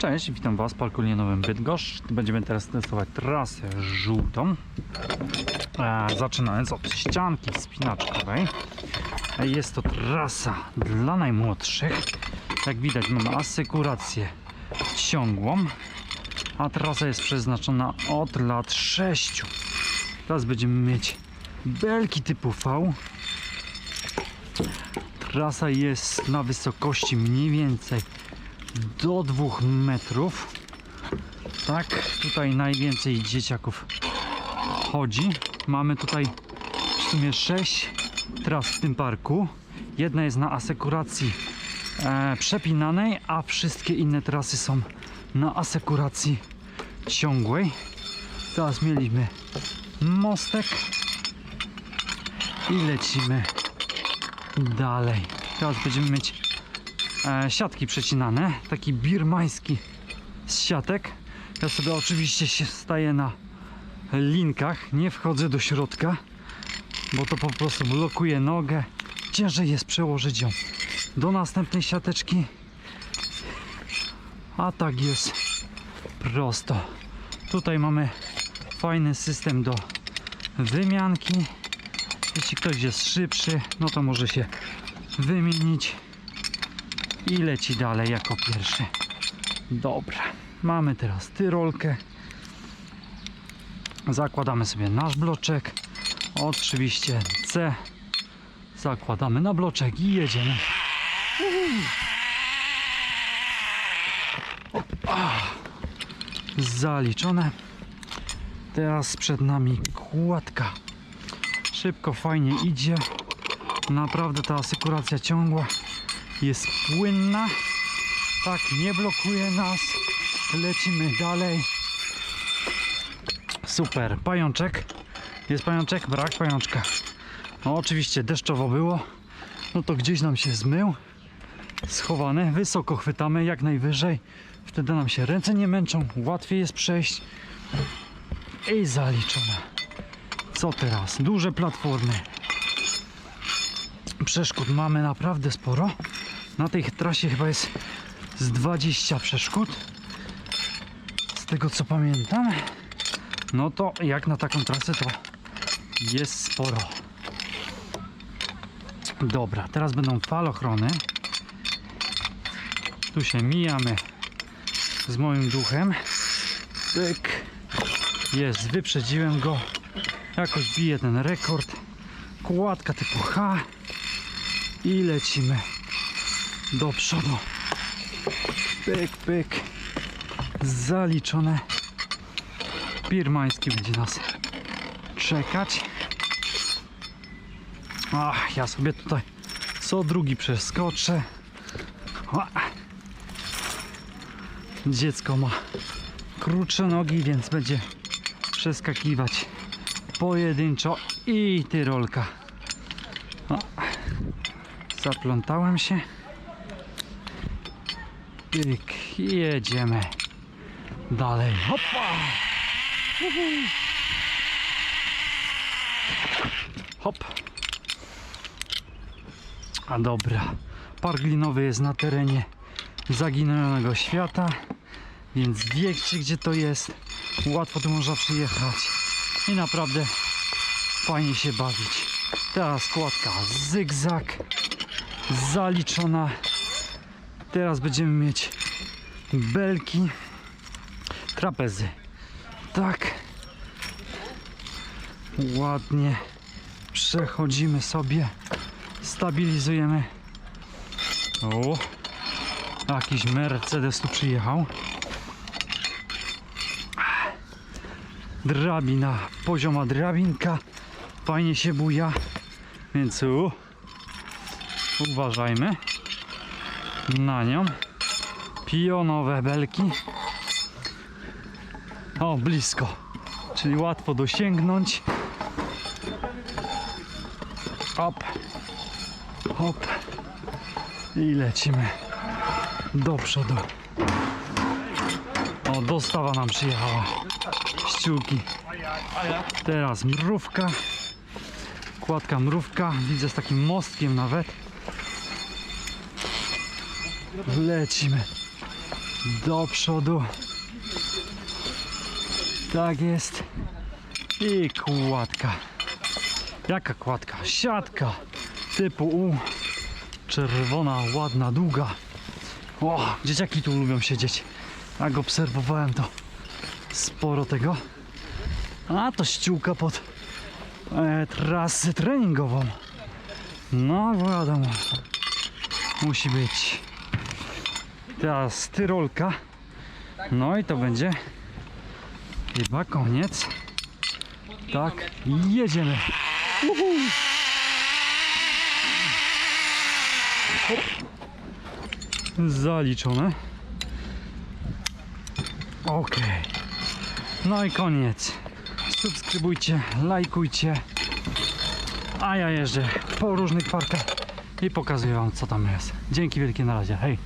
Cześć, witam Was w Parku Linowym Bydgoszcz. Będziemy teraz testować trasę żółtą. E, zaczynając od ścianki wspinaczkowej. E, Jest to trasa dla najmłodszych. Jak widać mamy asekurację ciągłą, a trasa jest przeznaczona od lat 6. Teraz będziemy mieć belki typu V. Trasa jest na wysokości mniej więcej do 2 metrów. Tak, tutaj najwięcej dzieciaków chodzi. Mamy tutaj w sumie 6 tras w tym parku. Jedna jest na asekuracji e, przepinanej, a wszystkie inne trasy są na asekuracji ciągłej. Teraz mieliśmy mostek i lecimy dalej. Teraz będziemy mieć e, siatki przecinane, taki birmański z siatek. Ja sobie oczywiście się staję na linkach, nie wchodzę do środka, bo to po prostu blokuje nogę. Ciężej jest przełożyć ją do następnej siateczki, a tak jest prosto. Tutaj mamy fajny system do wymianki. Jeśli ktoś jest szybszy, no to może się wymienić i leci dalej jako pierwszy. Dobra, mamy teraz tyrolkę. Zakładamy sobie nasz bloczek. Oczywiście C. Zakładamy na bloczek i jedziemy. Zaliczone. Teraz przed nami kładka. Szybko, fajnie idzie. Naprawdę ta asekuracja ciągła jest płynna. Tak, nie blokuje nas. Lecimy dalej. Super. Pajączek. Jest pajączek? Brak pajączka. No oczywiście deszczowo było. No to gdzieś nam się zmył. Schowany. Wysoko chwytamy jak najwyżej. Wtedy nam się ręce nie męczą. Łatwiej jest przejść. I zaliczone. Co teraz? Duże platformy. Przeszkód mamy naprawdę sporo. Na tej trasie chyba jest z 20 przeszkód. Z tego co pamiętam. No to jak na taką trasę to jest sporo. Dobra, teraz będą falochrony. Tu się mijamy z moim duchem. Pyk. Jest, wyprzedziłem go. Jakoś bije ten rekord. Kładka typu H. I lecimy do przodu. Pyk, pyk. Zaliczone. Birmański będzie nas czekać. Ach, ja sobie tutaj co drugi przeskoczę. O. Dziecko ma krótsze nogi, więc będzie przeskakiwać pojedynczo i tyrolka. O. Zaplątałem się. Pyk, jedziemy dalej. Hopa! Hop. A dobra. Park linowy jest na terenie zaginionego świata, więc wiecie gdzie to jest. Łatwo tu można przyjechać i naprawdę fajnie się bawić. Teraz kładka zygzak zaliczona. Teraz będziemy mieć belki, trapezy. Tak. Ładnie przechodzimy sobie, stabilizujemy. O, jakiś Mercedes tu przyjechał. Drabina, pozioma drabinka, fajnie się buja, więc u, uważajmy na nią. Pionowe belki. O, blisko, czyli łatwo dosięgnąć. Hop. Hop. I lecimy do przodu. O, dostawa nam przyjechała. Ściółki. Teraz mrówka. Kładka mrówka. Widzę z takim mostkiem nawet. Lecimy. Do przodu. Tak jest. I kładka. Jaka kładka? Siatka typu U. Czerwona, ładna, długa. O, dzieciaki tu lubią siedzieć. Jak obserwowałem to sporo tego. A to ściółka pod e, trasę treningową. No wiadomo. Musi być. Teraz tyrolka. No i to będzie chyba koniec. Tak, jedziemy. Uhu. Zaliczone. Ok. No i koniec. Subskrybujcie, lajkujcie. A ja jeżdżę po różnych parkach i pokazuję Wam co tam jest. Dzięki wielkie na razie. Hej.